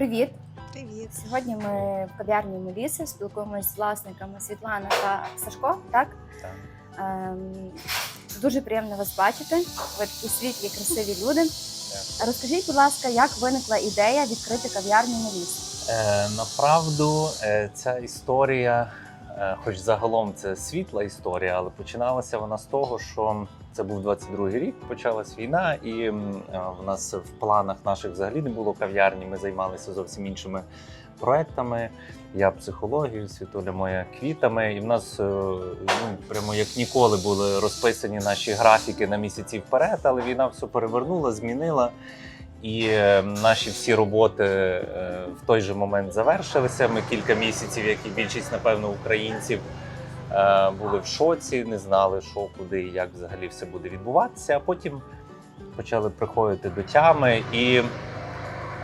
Привіт! Привіт. Сьогодні ми в кав'ярні Меліси спілкуємося з власниками Світлана та Сашко. Так Так. ем, дуже приємно вас бачити. Ви такі світлі, красиві люди. Розкажіть, будь ласка, як виникла ідея відкрити кав'ярню Меліс? Е, направду, е, ця історія, е, хоч загалом це світла історія, але починалася вона з того, що це був 22-й рік, почалась війна, і е, в нас в планах наших взагалі не було кав'ярні. Ми займалися зовсім іншими проектами. Я психологією, світуля моя квітами. І в нас е, ну, прямо як ніколи були розписані наші графіки на місяці вперед, але війна все перевернула, змінила. І е, наші всі роботи в той же момент завершилися. Ми кілька місяців, як і більшість, напевно, українців були в шоці, не знали, що, куди і як взагалі все буде відбуватися. А потім почали приходити до тями і,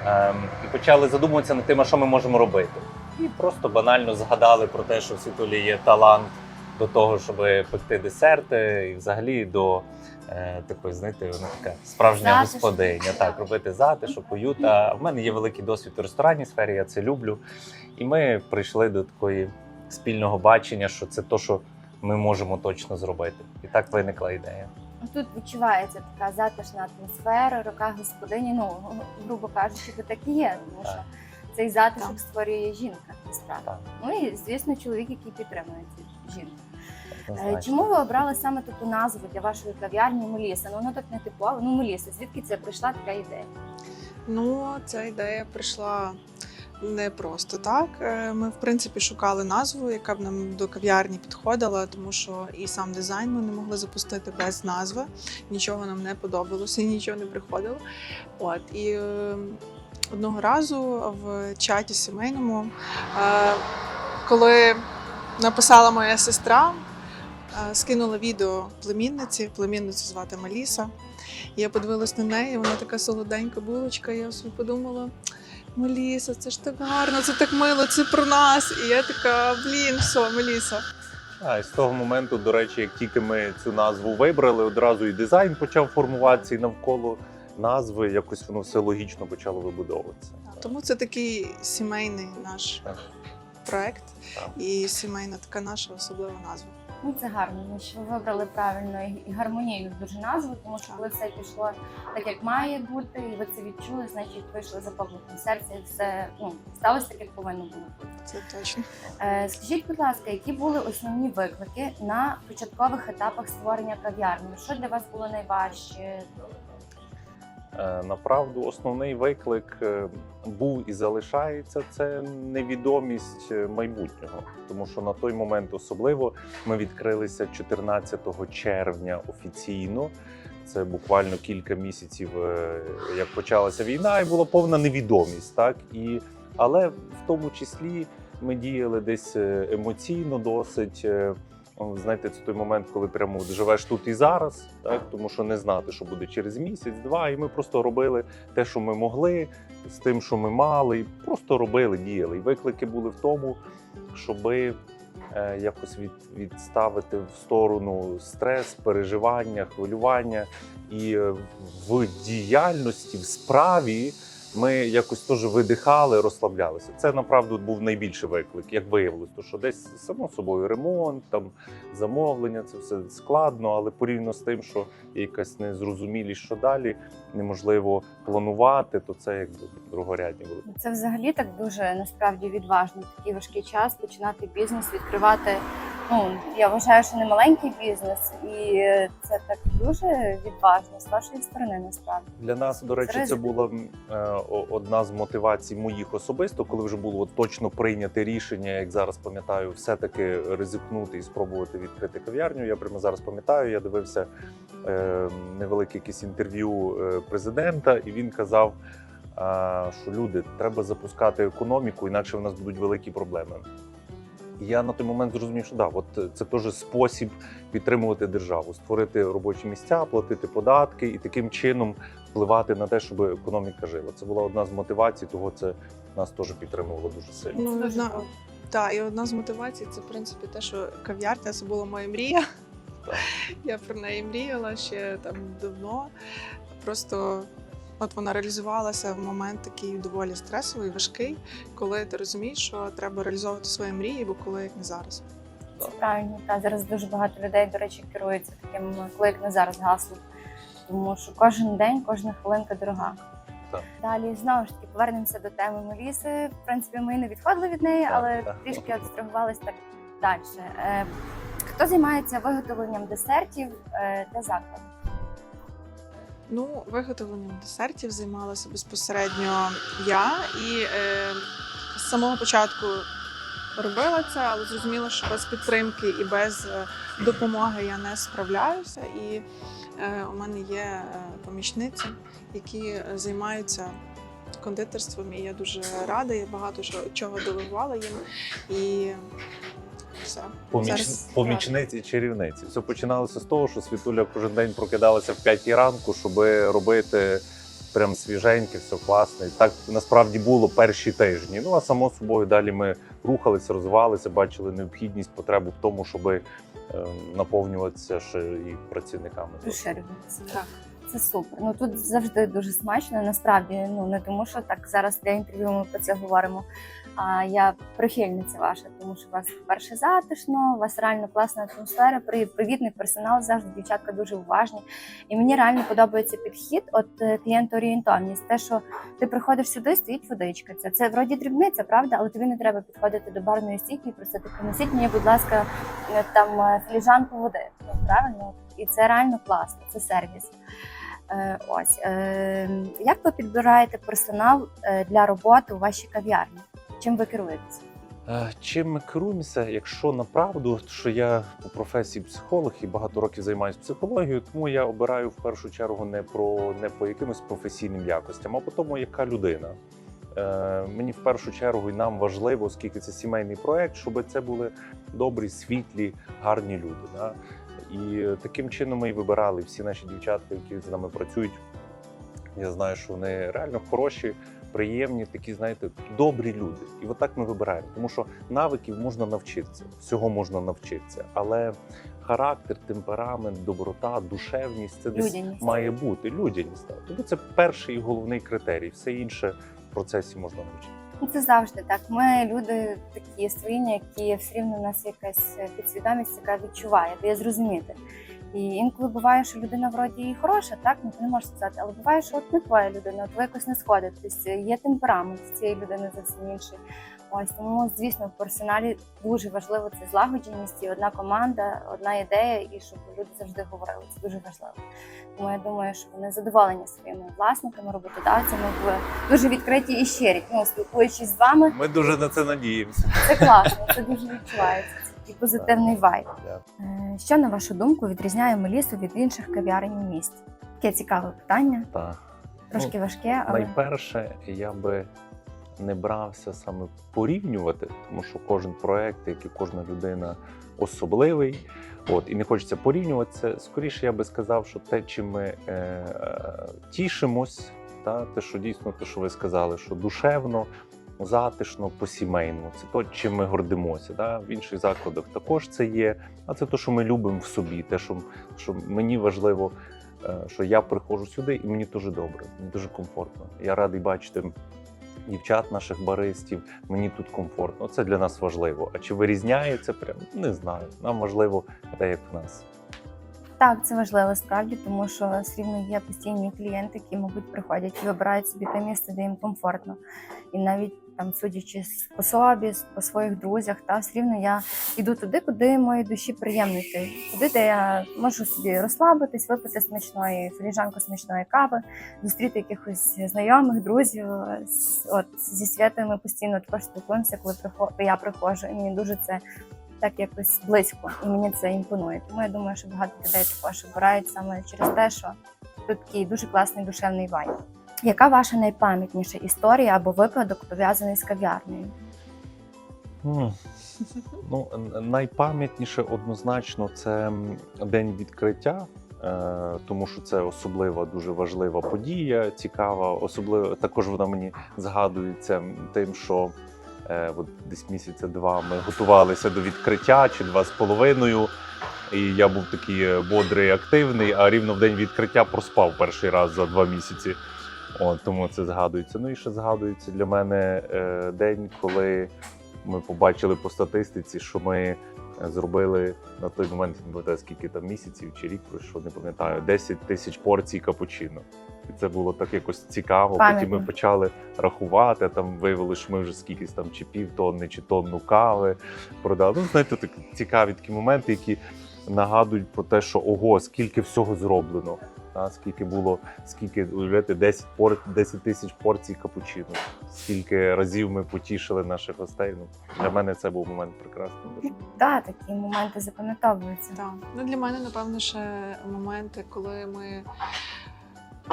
е, і почали задумуватися над тим, що ми можемо робити. І просто банально згадали про те, що в Світулі є талант до того, щоб пекти десерти, і взагалі до е, такої, знаєте, вона така справжня Затишку. господиня. Так, робити затишок, уют. А в мене є великий досвід у ресторанній сфері, я це люблю. І ми прийшли до такої спільного бачення, що це то, що ми можемо точно зробити. І так виникла ідея. Тут відчувається така затишна атмосфера, рука господині. Ну, грубо кажучи, це так і є, тому що цей затишок створює жінка насправді. Так, Ну і звісно, чоловік, який підтримує цю жінку. Е. Чому ви обрали саме таку назву для вашої кав'ярні Меліса? Ну воно так не типово. Ну Меліса, звідки це прийшла така ідея? Ну, ця ідея прийшла не просто так. Е, Ми, в принципі, шукали назву, яка б нам до кав'ярні підходила, тому що і сам дизайн ми не могли запустити без назви. Нічого нам не подобалося, нічого не приходило. От і е, одного разу в чаті сімейному, е, коли написала моя сестра, скинула відео племінниці, племінницю звати Маліса. Я подивилась на неї, вона така солоденька булочка. Я собі подумала: Меліса, це ж так гарно, це так мило, це про нас. І я така, блін, все, Меліса. А, і з того моменту, до речі, як тільки ми цю назву вибрали, одразу і дизайн почав формуватися, і навколо назви якось воно все логічно почало вибудовуватися. Тому це такий сімейний наш проект і сімейна така наша особлива назва. Ну це гарно, що ви вибрали правильно і- гармонійну дуже назву, тому що коли все пішло так, як має бути, і ви це відчули, значить вийшли за покликом серця, і все ну сталося так, як повинно було бути. Це точно. Е, скажіть, будь ласка, які були основні виклики на початкових етапах створення кав'ярні? Що для вас було найважче? Е, Направду, основний виклик е, був і залишається це невідомість е, майбутнього, тому що на той момент особливо ми відкрилися 14 червня офіційно. Це буквально кілька місяців, як почалася війна, і була повна невідомість. Так і але в тому числі ми діяли десь емоційно досить. Знаєте, це той момент, коли прямо живеш тут і зараз, так тому що не знати, що буде через місяць, два. І ми просто робили те, що ми могли, з тим, що ми мали, і просто робили, діяли. І виклики були в тому, щоби е, якось від, відставити в сторону стрес, переживання, хвилювання, і е, в діяльності, в справі. Ми якось теж видихали, розслаблялися. Це направду був найбільший виклик, як виявилось, то що десь само собою ремонт, там замовлення, це все складно, але порівняно з тим, що якась незрозумілість, що далі неможливо планувати, то це якби другорядні були. Це взагалі так дуже насправді відважно такий важкий час починати бізнес, відкривати. Ну я вважаю, що не маленький бізнес, і це так дуже відважно з вашої сторони, насправді. Для нас, до речі, це була е, одна з мотивацій моїх особисто, коли вже було точно прийняте рішення, як зараз пам'ятаю, все-таки ризикнути і спробувати відкрити кав'ярню. Я прямо зараз пам'ятаю, я дивився е, невелике якесь інтерв'ю е, президента, і він казав, що люди треба запускати економіку, інакше в нас будуть великі проблеми. І я на той момент зрозумів, що да, от це теж спосіб підтримувати державу, створити робочі місця, платити податки і таким чином впливати на те, щоб економіка жила. Це була одна з мотивацій, того це нас теж підтримувало дуже сильно. Ну, одна, та, і одна з мотивацій це в принципі те, що кав'ярня це була моя мрія. Так. Я про неї мріяла ще там давно. Просто От вона реалізувалася в момент такий доволі стресовий, важкий, коли ти розумієш, що треба реалізовувати свої мрії, бо коли як не зараз. Це правильно. Та зараз дуже багато людей, до речі, керуються таким клик не зараз гаслом. Тому що кожен день, кожна хвилинка дорога. Так. Далі знову ж таки повернемося до теми Меліси. В принципі, ми не відходили від неї, Так, але так. трішки абстрагувались так далі. Е, хто займається виготовленням десертів е, для закладу? Ну, виготовленням десертів займалася безпосередньо я і е, з самого початку робила це, але зрозуміла, що без підтримки і без е, допомоги я не справляюся. І е, у мене є е, помічниці, які займаються кондитерством, і я дуже рада, я багато чого делегувала їм. І все. Поміч... Зараз- Помічниці чарівниці. Все починалося з того, що Світуля кожен день прокидалася в 5 ранку, щоб робити прям свіженьке, все класне. І так насправді було перші тижні. Ну а само собою далі ми рухалися, розвивалися, бачили необхідність, потребу в тому, щоб е, наповнюватися ще і працівниками. Так. Це супер. Ну тут завжди дуже смачно. Насправді, ну не тому, що так зараз для інтерв'ю ми про це говоримо. А я прихильниця ваша, тому що у вас перше затишно, у вас реально класна атмосфера, привітний персонал завжди дівчатка дуже уважні. І мені реально подобається підхід, от е, клієнтоорієнтовність. Те, що ти приходиш сюди, стоїть водичка. Це це вроді дрібниця, правда, але тобі не треба підходити до барної стійки і просити принесіть мені, будь ласка, е, там е, філіжанку води. Ну, правильно, і це реально класно, це сервіс. Е, ось е, як ви підбираєте персонал е, для роботи у вашій кав'ярні? Чим ви керуєтеся? Чим ми керуємося, якщо направду, що я по професії психолог і багато років займаюся психологією, тому я обираю в першу чергу не про не по якимось професійним якостям, а по тому, яка людина. Мені в першу чергу і нам важливо, оскільки це сімейний проект, щоб це були добрі, світлі, гарні люди. І таким чином ми і вибирали всі наші дівчатки, які з нами працюють. Я знаю, що вони реально хороші, приємні, такі, знаєте, добрі люди. І отак ми вибираємо. Тому що навиків можна навчитися, всього можна навчитися. Але характер, темперамент, доброта, душевність це десь Людяність. має бути. Людяність. Тому це перший і головний критерій. Все інше в процесі можна навчити. Це завжди так. Ми люди такі створіння, які все рівно в нас якась підсвідомість, яка відчуває, дає зрозуміти. І інколи буває, що людина вроді і хороша, так ну ти не можеш сказати, але буває, що от не твоя людина, от ви якось не сходитесь, є темперамент цієї людини зовсім інший. Ось тому, звісно, в персоналі дуже важливо це злагодженість і одна команда, одна ідея, і щоб люди завжди говорили. Це дуже важливо. Тому я думаю, що вони задоволені своїми власниками, роботодавцями, в дуже відкриті і щирі. Ну, спілкуючись з вами, Ми дуже на це надіємося. це класно, це дуже відчувається. Такий позитивний вайб. Е, Що на вашу думку відрізняє Мелісу від інших кав'ярень у місті? Таке цікаве питання, Так. трошки важке, але Найперше, я би не брався саме порівнювати, тому що кожен проект, як і кожна людина, особливий. От і не хочеться порівнювати це. Скоріше я би сказав, що те, чим ми е, е, тішимось, та те, що дійсно, те, що ви сказали, що душевно, затишно, по-сімейному. Це то, чим ми гордимося. Да? В інших закладах також це є. А це те, що ми любимо в собі, те, що, що мені важливо е, що я приходжу сюди і мені дуже добре, мені дуже комфортно. Я радий бачити дівчат наших баристів. Мені тут комфортно. Це для нас важливо. А чи вирізняється прям не знаю. Нам важливо те, як в нас. так, це важливо справді, тому що все рівно є постійні клієнти, які, мабуть, приходять і вибирають собі те місце, де їм комфортно. І навіть там, судячи по собі, по своїх друзях, та все рівно я йду туди, куди моїй душі приємно. Туди, де я можу собі розслабитись, випити смачної філіжанку смачної кави, зустріти якихось знайомих, друзів. От зі святою ми постійно також спілкуємося, коли я приходжу. І мені дуже це так якось близько, і мені це імпонує. Тому я думаю, що багато людей також обирають саме через те, що тут такий дуже класний душевний вайб. Яка ваша найпам'ятніша історія або випадок пов'язаний з кав'ярнею? М. Ну, найпам'ятніше однозначно це день відкриття, е, тому що це особлива, дуже важлива подія, цікава. Особливо також вона мені згадується тим, що е, от десь місяця два ми готувалися до відкриття чи два з половиною. І я був такий е, бодрий, активний, а рівно в день відкриття проспав перший раз за два місяці. От, тому це згадується. Ну і ще згадується для мене е, день, коли ми побачили по статистиці, що ми е, зробили на той момент, не пам'ятаю, скільки там місяців чи рік пройшло, не пам'ятаю, 10 тисяч порцій капучино. І це було так якось цікаво. Потім ми почали рахувати, а там виявили, що ми вже скількись там чи півтонни, чи тонну кави продали. Ну, знаєте, так цікаві такі моменти, які нагадують про те, що ого, скільки всього зроблено. Та, скільки було, скільки уявляєте, 10 пор 10 тисяч порцій капучино. Скільки разів ми потішили наших гостей. Ну для мене це був момент прекрасний. Дуже. Так, такі моменти запам'ятовуються. Так. Ну, для мене, напевно, ще моменти, коли ми,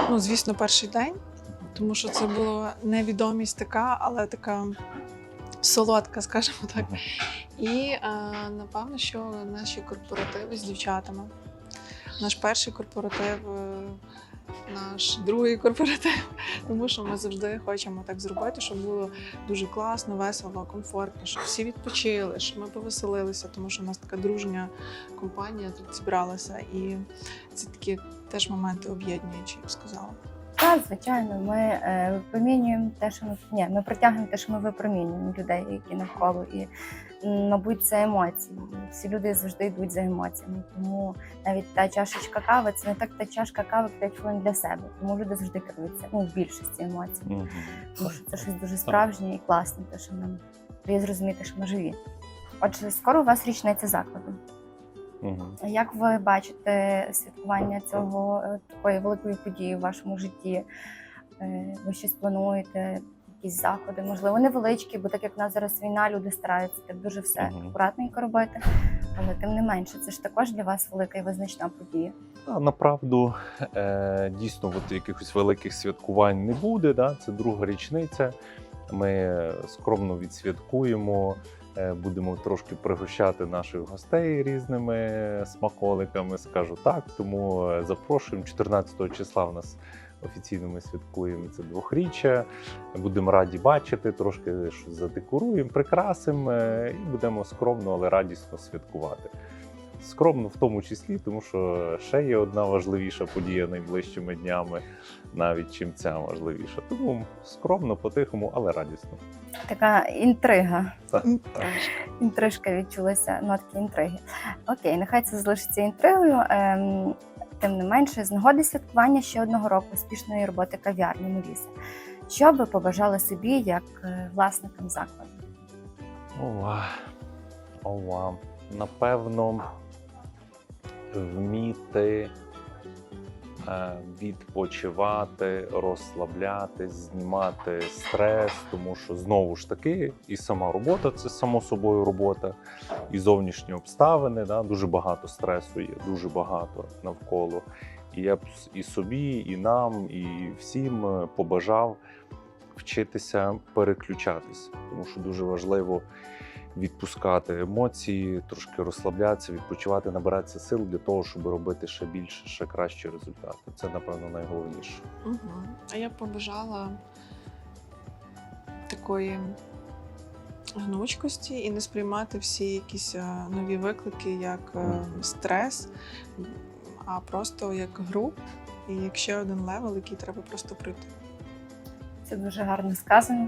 ну, звісно, перший день, тому що це була невідомість така, але така солодка, скажімо так. І е, напевно, що наші корпоративи з дівчатами. Наш перший корпоратив, е, наш другий корпоратив, тому що ми завжди хочемо так зробити, щоб було дуже класно, весело, комфортно, щоб всі відпочили, щоб ми повеселилися, тому що у нас така дружня компанія тут зібралася. І це такі теж моменти об'єднуючі, я б сказала. Так, звичайно, ми е, випромінюємо те, що ми ні, ми притягнемо те, що ми випромінюємо людей, які навколо. І, мабуть, це емоції. Всі люди завжди йдуть за емоціями. Тому навіть та чашечка кави це не так та чашка кави 5 хвилин для себе. Тому люди завжди керуються ну, в більшості емоцій. Мгм. Тому що це щось дуже справжнє і класне, те, що нам дає зрозуміти, що ми живі. Отже, скоро у вас річниця закладу. Мгм. Як ви бачите святкування цього е, такої великої події в вашому житті? Е, Ви щось плануєте, якісь заходи, можливо, невеличкі, бо так як в нас зараз війна, люди стараються так дуже все Мгм. акуратненько робити. Але тим не менше, це ж також для вас велика і визначна подія. Та, направду е, дійсно от якихось великих святкувань не буде. Да? Це друга річниця. Ми скромно відсвяткуємо, будемо трошки пригощати наших гостей різними смаколиками, скажу так. Тому е, запрошуємо 14 числа. У нас офіційно ми святкуємо це двохріччя. Будемо раді бачити, трошки задекоруємо, прикрасимо е, і будемо скромно, але радісно святкувати. Скромно в тому числі, тому що ще є одна важливіша подія найближчими днями, навіть чим ця важливіша. Тому скромно, по-тихому, але радісно. Така інтрига. Так, так. Інтрижка відчулася, нотки інтриги. Окей, нехай це залишиться інтригою. Ем, тим не менше, з нагоди святкування ще одного року успішної роботи кав'ярні Меліса. Що би побажали собі як е, власникам закладу? Ова. Ова. Напевно, вміти відпочивати, розслаблятись, знімати стрес, тому що знову ж таки, і сама робота це само собою робота, і зовнішні обставини. Да, дуже багато стресу є, дуже багато навколо. І я б і собі, і нам, і всім е, побажав вчитися переключатись, тому що дуже важливо відпускати емоції, трошки розслаблятися, відпочивати, набиратися сил для того, щоб робити ще більше, ще кращі результати. Це напевно найголовніше. Угу. А я б побажала такої гнучкості і не сприймати всі якісь е, нові виклики як е, стрес, а просто як гру і як ще один левел, який треба просто пройти. Це дуже гарно сказано.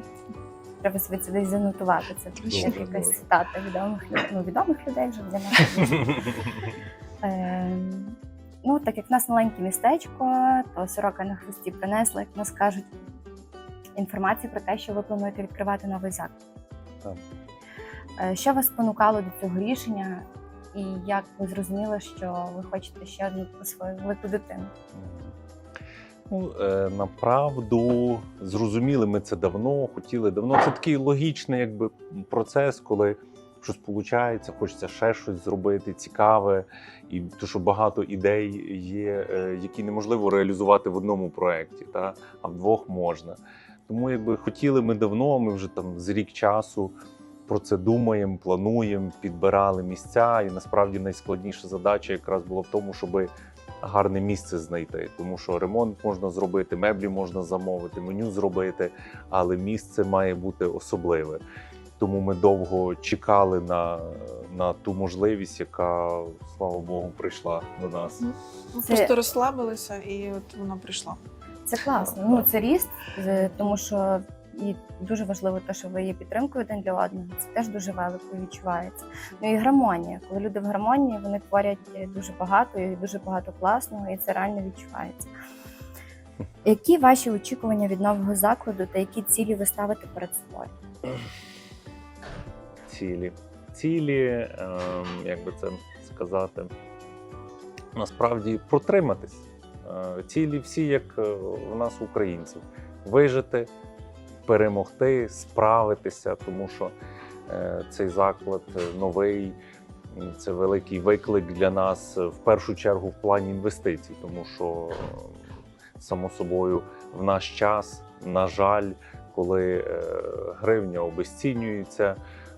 Треба собі це десь занотувати. Це Точно. як якась цитата відомих людей. Ну, відомих людей вже для нас. Ем, ну, так як в нас маленьке містечко, то сорока на хвості принесла, як нас кажуть, інформацію про те, що ви плануєте відкривати новий заклад. Так. Е, Що вас спонукало до цього рішення, і як ви зрозуміли, що ви хочете ще одну свою велику дитину? Ну, е, направду зрозуміли ми це давно, хотіли давно. Це такий логічний якби, процес, коли щось виходить, хочеться ще щось зробити цікаве, і то, що багато ідей є, е, які неможливо реалізувати в одному проєкті, та, а в двох можна. Тому якби хотіли ми давно, ми вже там з рік часу про це думаємо, плануємо, підбирали місця. І насправді найскладніша задача якраз була в тому, щоби гарне місце знайти, тому що ремонт можна зробити, меблі можна замовити, меню зробити, але місце має бути особливе. Тому ми довго чекали на, на ту можливість, яка, слава Богу, прийшла до нас. Ми Це- просто розслабилися, і от вона прийшла. Це класно. Ну це ріст, тому що і дуже важливо те, що ви є підтримкою один для одного. Це теж дуже велико відчувається. Ну і гармонія. Коли люди в гармонії, вони творять дуже багато і дуже багато класного, і це реально відчувається. Які ваші очікування від нового закладу та які цілі ви ставите перед собою? цілі. Цілі, ем, як би це сказати, насправді протриматись. Е, Цілі всі, як е, в нас, українців, вижити, перемогти, справитися, тому що е, цей заклад е, новий. Це великий виклик для нас е, в першу чергу в плані інвестицій, тому що само собою в наш час, на жаль, коли гривня обесцінюється,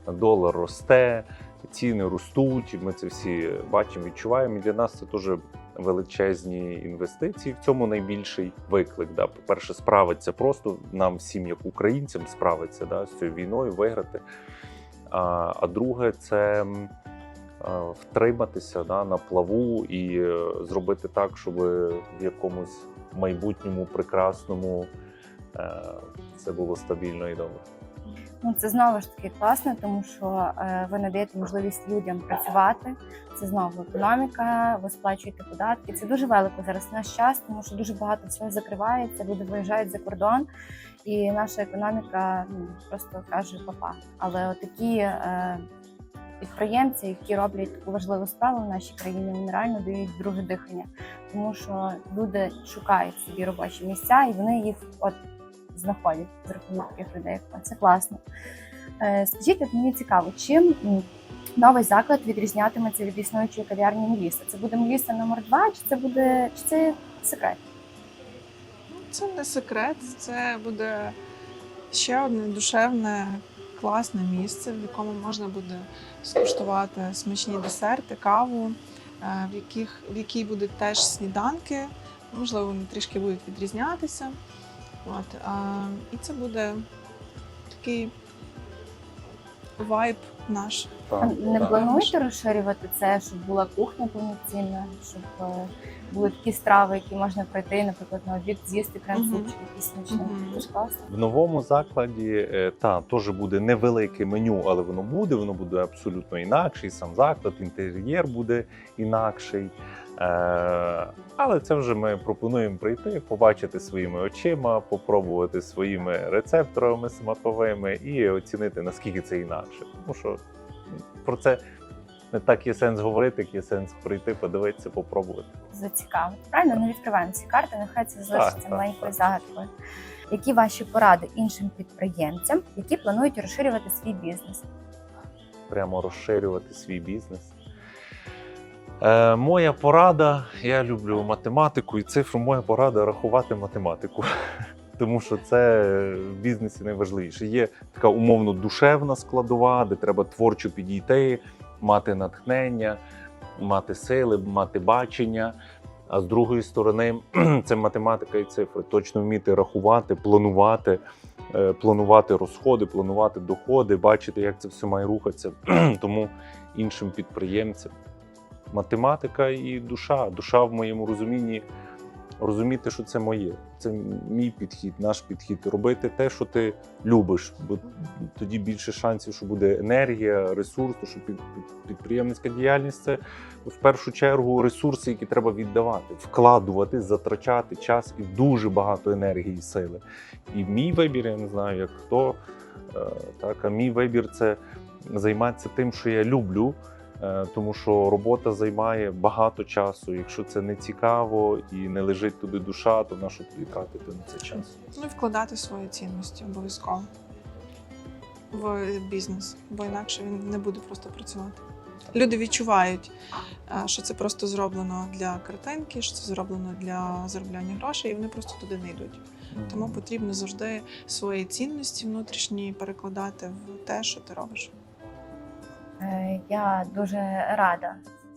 долар росте, ціни ростуть. Ми це всі бачимо, відчуваємо. І для нас це теж величезні інвестиції. В цьому найбільший виклик. Да. По-перше, справитися просто нам всім, як українцям, справитися да, з цією війною, виграти. А, а друге, це втриматися да, на плаву і е, зробити так, щоб в якомусь майбутньому прекрасному е, це було стабільно і добре. Ну це знову ж таки класно, тому що е, ви надаєте можливість людям працювати. Це знову економіка, ви сплачуєте податки. Це дуже велико зараз наш час, тому що дуже багато всього закривається. Люди виїжджають за кордон, і наша економіка ну, просто каже папа. Але отакі е, підприємці, які роблять таку важливу справу в нашій країні, вони реально дають друге дихання, тому що люди шукають собі робочі місця, і вони їх от знаходять з рахунок таких людей. Це класно. Е, Скажіть, от мені цікаво, чим новий заклад відрізнятиметься від існуючої кав'ярні Меліса? Це буде Меліса номер 2 чи це буде чи це секрет? Це не секрет, це буде ще одне душевне, класне місце, в якому можна буде скуштувати смачні десерти, каву, е, в яких в якій будуть теж сніданки. Можливо, вони трішки будуть відрізнятися. От, а, і це буде такий вайб наш. А Не плануєте розширювати це, щоб була кухня повноцінна, щоб е, були такі страви, які можна прийти, наприклад, на обід з'їсти крем-супчик смачний. Дуже класно. В новому закладі е, та теж буде невелике меню, але воно буде. Воно буде абсолютно інакший. Сам заклад, інтер'єр буде інакший. Е, але це вже ми пропонуємо прийти, побачити своїми очима, попробувати своїми рецепторами смаковими і оцінити наскільки це інакше. Тому що про це не так є сенс говорити, як є сенс прийти, подивитися, попробувати. Зацікавити. Правильно, не відкриваємо ці карти, нехай це залишиться так, маленькою загадкою. Які ваші поради іншим підприємцям, які планують розширювати свій бізнес? прямо розширювати свій бізнес. Е, моя порада, я люблю математику і цифру. Моя порада рахувати математику. Тому що це в бізнесі найважливіше. Є така умовно душевна складова, де треба творчо підійти, мати натхнення, мати сили, мати бачення. А з другої сторони, це математика і цифри. Точно вміти рахувати, планувати, е, планувати розходи, планувати доходи, бачити, як це все має рухатися. Тому іншим підприємцям математика і душа. Душа в моєму розумінні розуміти, що це моє. Це мій підхід, наш підхід. Робити те, що ти любиш, бо тоді більше шансів, що буде енергія, ресурс, що під, під, підприємницька діяльність це в першу чергу ресурси, які треба віддавати, вкладувати, затрачати час і дуже багато енергії і сили. І мій вибір, я не знаю, як хто. е, Так, а мій вибір це займатися тим, що я люблю. Е, Тому що робота займає багато часу. Якщо це не цікаво і не лежить туди душа, то на що тобі тратити на це час? Ну і вкладати свої цінності обов'язково в бізнес, бо інакше він не буде просто працювати. Люди відчувають, е, що це просто зроблено для картинки, що це зроблено для заробляння грошей, і вони просто туди не йдуть. Тому потрібно завжди свої цінності внутрішні перекладати в те, що ти робиш. Е, Я дуже рада,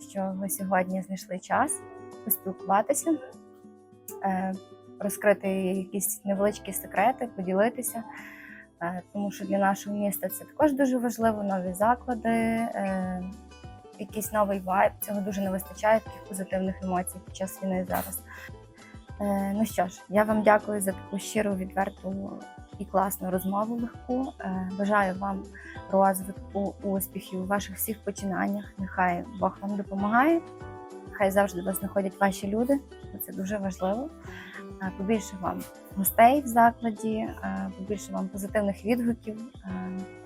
що ви сьогодні знайшли час поспілкуватися, е, розкрити якісь невеличкі секрети, поділитися. Е, Тому що для нашого міста це також дуже важливо. Нові заклади, якийсь новий вайб. Цього дуже не вистачає таких позитивних емоцій під час війни зараз. Ну що ж, я вам дякую за таку щиру, відверту і класну розмову легку. Е, Бажаю вам розвитку, успіхів у ваших всіх починаннях. Нехай Бог вам допомагає. Хай завжди вас знаходять ваші люди, це дуже важливо. Е, Побільше вам гостей в закладі, е, побільше вам позитивних відгуків.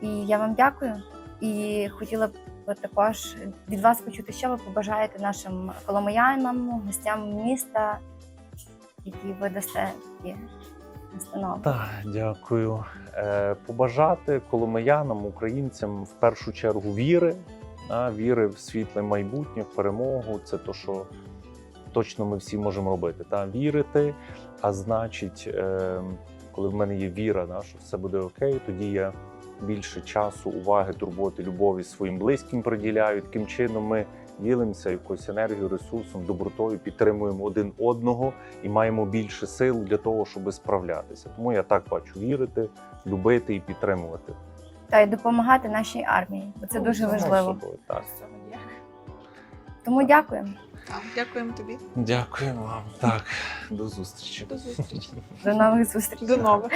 І я вам дякую. І хотіла б також від вас почути, що ви побажаєте нашим коломиянам, гостям міста, які ви дасте такі. Так, дякую. Е, побажати коломиянам, українцям в першу чергу віри, віри в світле майбутнє, в перемогу. Це то, що точно ми всі можемо робити. Та вірити. А значить, е, коли в мене є віра, що все буде окей, тоді я більше часу, уваги, турботи, любові своїм близьким приділяю. Таким чином ми ділимося якоюсь енергією, ресурсом, добротою, підтримуємо один одного і маємо більше сил для того, щоб справлятися. Тому я так бачу вірити, любити і підтримувати. Та й допомагати нашій армії, бо це дуже Само важливо. собою, Так. Тому дякуємо. Так, дякуємо тобі. Дякую вам. Так, до зустрічі. До зустрічі. До нових зустрічей. До нових.